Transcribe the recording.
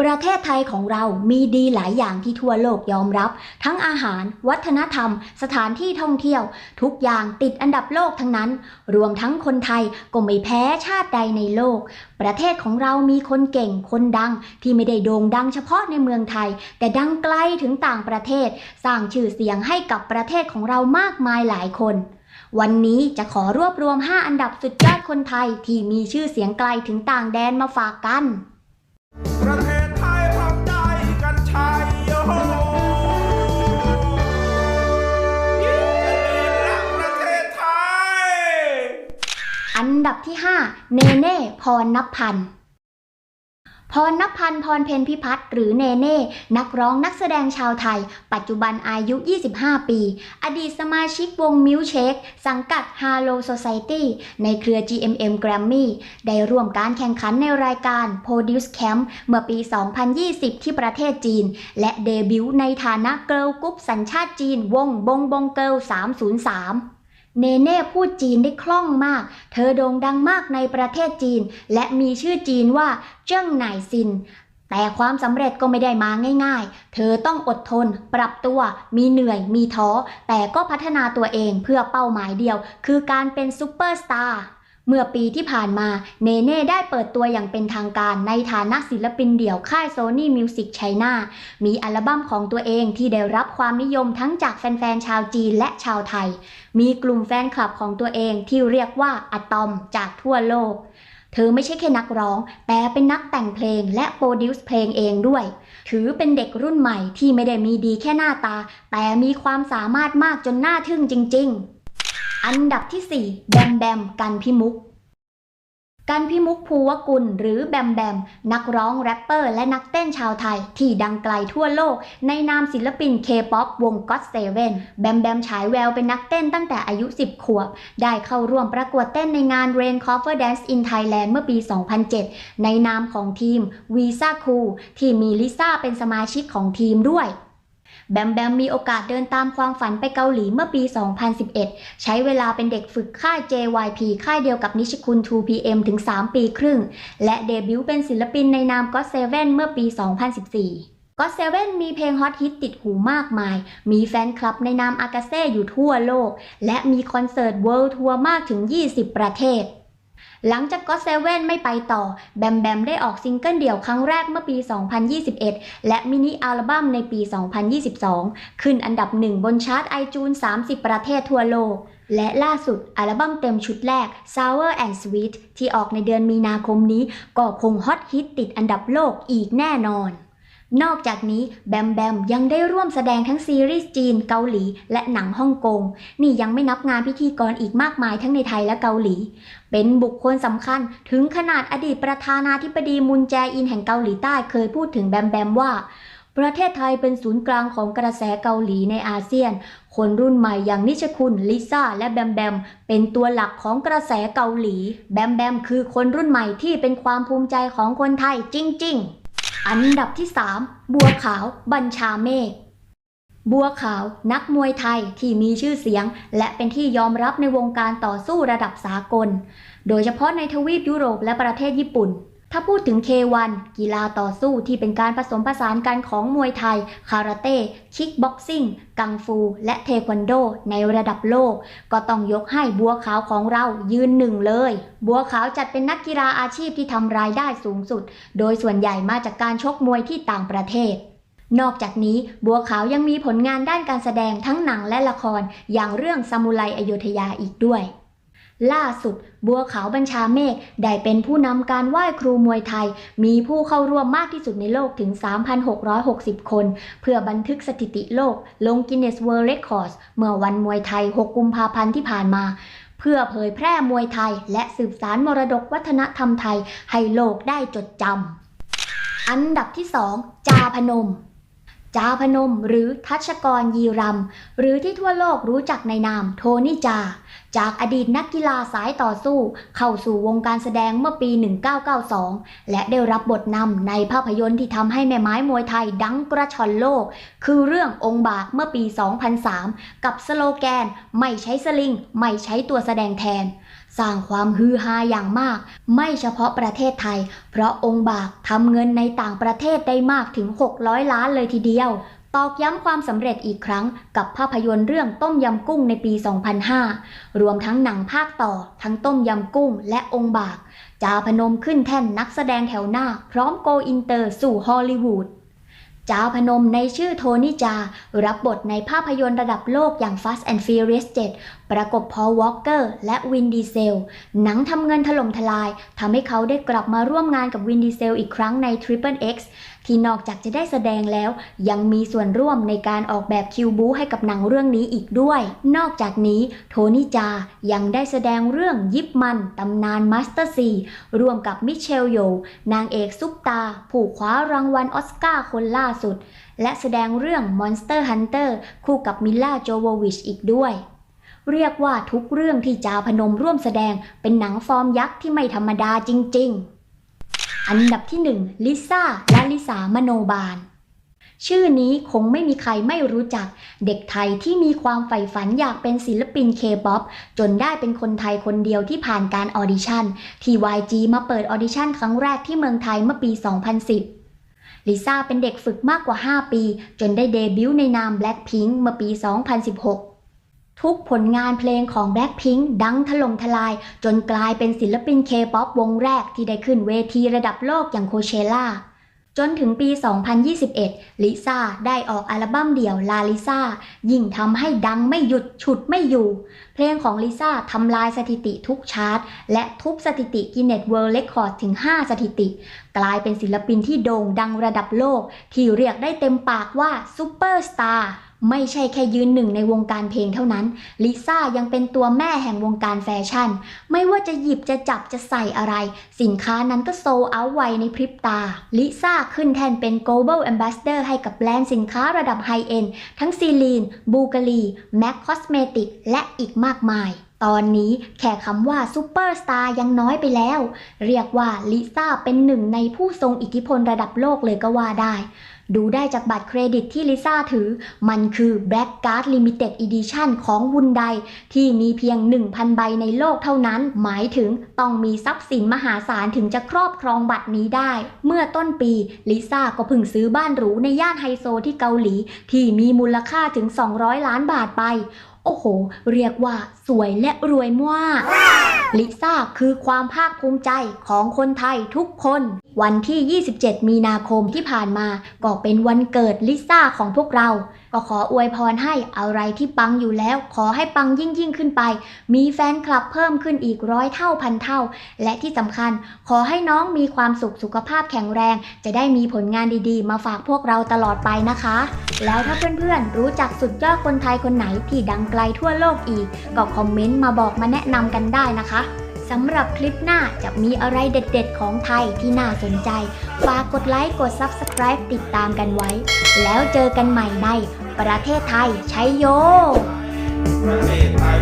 ประเทศไทยของเรามีดีหลายอย่างที่ทั่วโลกยอมรับ ทั้งอาหาร วัฒนธรรม สถานที่ท่องเที่ยว ทุกอย่างติดอันดับโลกทั้งนั้น รวมทั้งคนไทยก็ไม่แพ้ชาติใดในโลก ประเทศของเรามีคนเก่งคนดัง ที่ไม่ได้โด่งดังเฉพาะในเมืองไทย แต่ดังไกลถึงต่างประเทศ สร้างชื่อเสียงให้กับประเทศของเรามากมายหลายคนวันนี้จะขอรวบรวม 5 อันดับสุดยอดคนไทยที่มีชื่อเสียงไกลถึงต่างแดนมาฝากกัน ดับที่ 5 เนเน่พรนับพันธ์พรนพันธ์พรเพนพิพัฒน์หรือเนเน่ นักร้องนักแสดงชาวไทย ปัจจุบันอายุ 25 ปี อดีตสมาชิกวงมิวเชคสังกัด Harlow Society ในเครือ GMM Grammy ได้ร่วมการแข่งขันในรายการ Produce Camp เมื่อปี 2020 ที่ประเทศจีน และเดบิวต์ในฐานะเกิร์ลกรุ๊ปสัญชาติจีนวงบงบงเกิล303 เนเน่พูดจีนได้คล่องมาก เธอโด่งดังมากในประเทศจีน และมีชื่อจีนว่าเจิ้งไหนซิน แต่ความสำเร็จก็ไม่ได้มาง่ายๆ เธอต้องอดทน ปรับตัว มีเหนื่อย มีท้อ แต่ก็พัฒนาตัวเองเพื่อเป้าหมายเดียว คือการเป็นซูเปอร์สตาร์ เมื่อปีที่ผ่านมาเนเน่ได้เปิดตัวอย่างเป็นทางการในฐานะศิลปินเดี่ยวค่าย Sony Music China มีอัลบั้มของตัวเองที่ได้รับความนิยมทั้งจากแฟนๆ ชาวจีนและชาวไทย มีกลุ่มแฟนคลับของตัวเองที่เรียกว่าอะตอมจากทั่วโลก เธอไม่ใช่แค่นักร้อง แต่เป็นนักแต่งเพลงและโปรดิวซ์เพลงเองด้วย ถือเป็นเด็กรุ่นใหม่ที่ไม่ได้มีดีแค่หน้าตา แต่มีความสามารถมากจนน่าทึ่งจริง ๆ อันดับที่ 4 แบมแบม กันพิมุก กันพิมุกภูวกุลหรือแบมแบม นักร้องแรปเปอร์ และนักเต้นชาวไทย ที่ดังไกลทั่วโลก ในนามศิลปินเคป๊อปวง God Seven แบมแบมฉายแววเป็นนักเต้นตั้งแต่อายุ 10 ขวบ ได้เข้าร่วมประกวดเต้นในงาน Rain Cover Dance in Thailand เมื่อปี 2007 ในนามของทีม Visa Cool ที่มีลิซ่าเป็นสมาชิกของทีมด้วย แบมแบมมีโอกาสเดินตามความฝันไปเกาหลีเมื่อปี 2011 ใช้เวลาเป็นเด็กฝึกค่าย JYP ค่ายเดียวกับนิชคุณ 2PM ถึง 3 ปีครึ่ง และเดบิวต์เป็นศิลปินในนาม God Seven เมื่อปี 2014 God Seven มีเพลงฮอตฮิตติดหูมากมาย มีแฟนคลับในนามอากาเซ่อยู่ทั่วโลก และมีคอนเสิร์ต World Tour มากถึง 20 ประเทศ หลังจากก็เซเว่นไม่ไปต่อ แบมแบมได้ออกซิงเกิลเดี่ยวครั้งแรกเมื่อปี 2021 และมินิอัลบั้มในปี 2022 ขึ้นอันดับหนึ่งบนชาร์ตไอจูน30 ประเทศทั่วโลก และล่าสุดอัลบั้มเต็มชุดแรก Sour and Sweet ที่ออกในเดือนมีนาคมนี้ ก็คงฮอตฮิตติดอันดับโลกอีกแน่นอน นอกจากนี้แบมแบมยังได้ร่วมแสดงทั้งซีรีส์จีนเกาหลี และหนังฮ่องกง นี่ยังไม่นับงานพิธีกรอีกมากมายทั้งในไทยและเกาหลี เป็นบุคคลสำคัญถึงขนาดอดีตประธานาธิบดีมุนแจอินแห่งเกาหลีใต้เคยพูดถึงแบมแบมว่า ประเทศไทยเป็นศูนย์กลางของกระแสเกาหลีในอาเซียน คนรุ่นใหม่อย่างนิชคุณลิซ่าและแบมแบมเป็นตัวหลักของกระแสเกาหลี แบมแบมคือคนรุ่นใหม่ที่เป็นความภูมิใจของคนไทยจริง ๆ อันดับที่ 3 บัวขาวบัญชาเมฆบัวขาวนักมวยไทยที่มีชื่อเสียง และเป็นที่ยอมรับในวงการต่อสู้ระดับสากล โดยเฉพาะในทวีปยุโรปและประเทศญี่ปุ่น ถ้าพูดถึง K1 กีฬาต่อสู้ที่เป็นการผสมผสานกันของมวยไทย คาราเต้ คิกบ็อกซิ่ง กังฟู และเทควันโด ในระดับโลก ก็ต้องยกให้บัวขาวของเรายืนหนึ่งเลย บัวขาวจัดเป็นนักกีฬาอาชีพที่ทำรายได้สูงสุด โดยส่วนใหญ่มาจากการชกมวยที่ต่างประเทศนอกจากนี้บัวขาวยังมีผลงานด้านการแสดงทั้งหนังและละครอย่างเรื่องซามูไรอโยธยาอีกด้วย ล่าสุด บัวขาวบัญชาเมฆได้เป็นผู้นำการไหว้ครูมวยไทย มีผู้เข้าร่วมมากที่สุดในโลกถึง 3,660 คน เพื่อบันทึกสถิติโลก ลง Guinness World Records เมื่อวันมวยไทย 6 กุมภาพันธ์ที่ผ่านมาเพื่อเผยแพร่มวยไทย และสืบสารมรดกวัฒนธรรมไทย ให้โลกได้จดจำ อันดับที่ 2 จาพนม จาพนมหรือทัชกรยีรำหรือที่ทั่วโลกรู้จักในนามโทนี่จา จากอดีตนักกีฬาสายต่อสู้ เข้าสู่วงการแสดงเมื่อปี 1992 และได้รับบทนำในภาพยนตร์ที่ทำให้แม่ไม้มวยไทยดังกระชอนโลก คือเรื่ององค์บากเมื่อปี 2003 กับสโลแกน ไม่ใช้สลิง ไม่ใช้ตัวแสดงแทน สร้างความฮือฮาอย่างมาก ไม่เฉพาะประเทศไทย เพราะองค์บากทำเงินในต่างประเทศได้มากถึง 600 ล้านเลยทีเดียว ตอกย้ำความสำเร็จอีกครั้งกับภาพยนตร์เรื่องต้มยำกุ้งในปี 2005 รวมทั้งหนังภาคต่อ ทั้งต้มยำกุ้งและองค์บาก จาพนมขึ้นแท่นนักแสดงแถวหน้า พร้อมโกอินเตอร์สู่ฮอลลีวูด จ้าพนมในชื่อโทนี่จา รับบทในภาพยนตร์ระดับโลกอย่าง Fast and Furious 7 ประกบพอลวอลเกอร์และวินดีเซล หนังทำเงินถล่มทลายทำให้เขาได้กลับมาร่วมงานกับวินดีเซลอีกครั้งใน Triple X ที่นอกจากจะได้แสดงแล้ว ยังมีส่วนร่วมในการออกแบบคิวบูให้กับหนังเรื่องนี้อีกด้วย นอกจากนี้โทนี่จายังได้แสดงเรื่องยิปมันตำนานมาสเตอร์ซีร่วมกับมิเชลโย นางเอกซุปตา ผู้คว้ารางวัลออสการ์คนล่าสุด และแสดงเรื่อง Monster Hunter คู่กับมิลล่าโจโววิชอีกด้วยเรียกว่าทุกเรื่องที่จาพนมร่วมแสดงเป็นหนังฟอร์มยักษ์ที่ไม่ธรรมดาจริง ๆ อันดับที่1ลิซ่าและลิสามโนบาล ชื่อนี้คงไม่มีใครไม่รู้จัก เด็กไทยที่มีความใฝ่ฝันอยากเป็นศิลปินเคป๊อปจนได้เป็นคนไทยคนเดียวที่ผ่านการออดิชั่นที่ YG มาเปิดออดิชั่นครั้งแรกที่เมืองไทยเมื่อปี 2010ลิซ่าเป็นเด็กฝึกมากกว่า 5 ปี จนได้เดบิวต์ในนาม Blackpink เมื่อปี 2016 ทุกผลงานเพลงของ Blackpink ดังถล่มทลาย จนกลายเป็นศิลปินเคป๊อปวงแรกที่ได้ขึ้นเวทีระดับโลกอย่างโคเชล่า จนถึงปี 2021 ลิซ่าได้ออกอัลบั้มเดี่ยวลาลิซ่ายิ่งทำให้ดังไม่หยุดฉุดไม่อยู่ เพลงของลิซ่าทำลายสถิติทุกชาร์ต และทุบสถิติกินเน s เวิลด์เรคคอร์ดถึง 5 สถิติ กลายเป็นศิลปินที่โด่งดังระดับโลก ที่เรียกได้เต็มปากว่าซูเปอร์สตาร์ ไม่ใช่แค่ยืนหนึ่งในวงการเพลงเท่านั้น ลิซ่ายังเป็นตัวแม่แห่งวงการแฟชั่น ไม่ว่าจะหยิบจะจับจะใส่อะไร สินค้านั้นก็โซเอาไวในพริบตา ลิซ่าขึ้นแทนเป็น global ambassador ให้กับแบรนด์สินค้าระดับไฮเอ็นทั้งซีลีน บูกาลีแม็กคอสเมติกและอีกมากมายตอนนี้แค่คำว่าซูเปอร์สตาร์ยังน้อยไปแล้ว เรียกว่าลิซ่าเป็นหนึ่งในผู้ทรงอิทธิพลระดับโลกเลยก็ว่าได้ ดูได้จากบัตรเครดิตที่ลิซ่าถือ มันคือ Black Card Limited Edition ของวุนไดที่มีเพียง 1,000 ใบในโลกเท่านั้น หมายถึงต้องมีทรัพย์สินมหาศาลถึงจะครอบครองบัตรนี้ได้ เมื่อต้นปีลิซ่าก็เพิ่งซื้อบ้านหรูในย่านไฮโซที่เกาหลี ที่มีมูลค่าถึง 200 ล้านบาทไป โอ้โห เรียกว่าสวยและรวยมากลิซ่าคือความภาคภูมิใจของคนไทยทุกคน วันที่ 27 มีนาคมที่ผ่านมา ก็เป็นวันเกิดลิซ่าของพวกเรา ก็ขออวยพรให้อะไรที่ปังอยู่แล้ว ขอให้ปังยิ่งยิ่งขึ้นไป มีแฟนคลับเพิ่มขึ้นอีกร้อยเท่าพันเท่า และที่สำคัญ ขอให้น้องมีความสุขสุขภาพแข็งแรง จะได้มีผลงานดีๆ มาฝากพวกเราตลอดไปนะคะ แล้วถ้าเพื่อนๆรู้จักสุดยอดคนไทยคนไหนที่ดังไกลทั่วโลกอีก ก็คอมเมนต์มาบอกมาแนะนำกันได้นะคะสำหรับคลิปหน้าจะมีอะไรเด็ดๆ ของไทยที่น่าสนใจ ฝากกดไลค์กด Subscribe ติดตามกันไว้ แล้วเจอกันใหม่ในประเทศไทยใช้โยประเทศไทย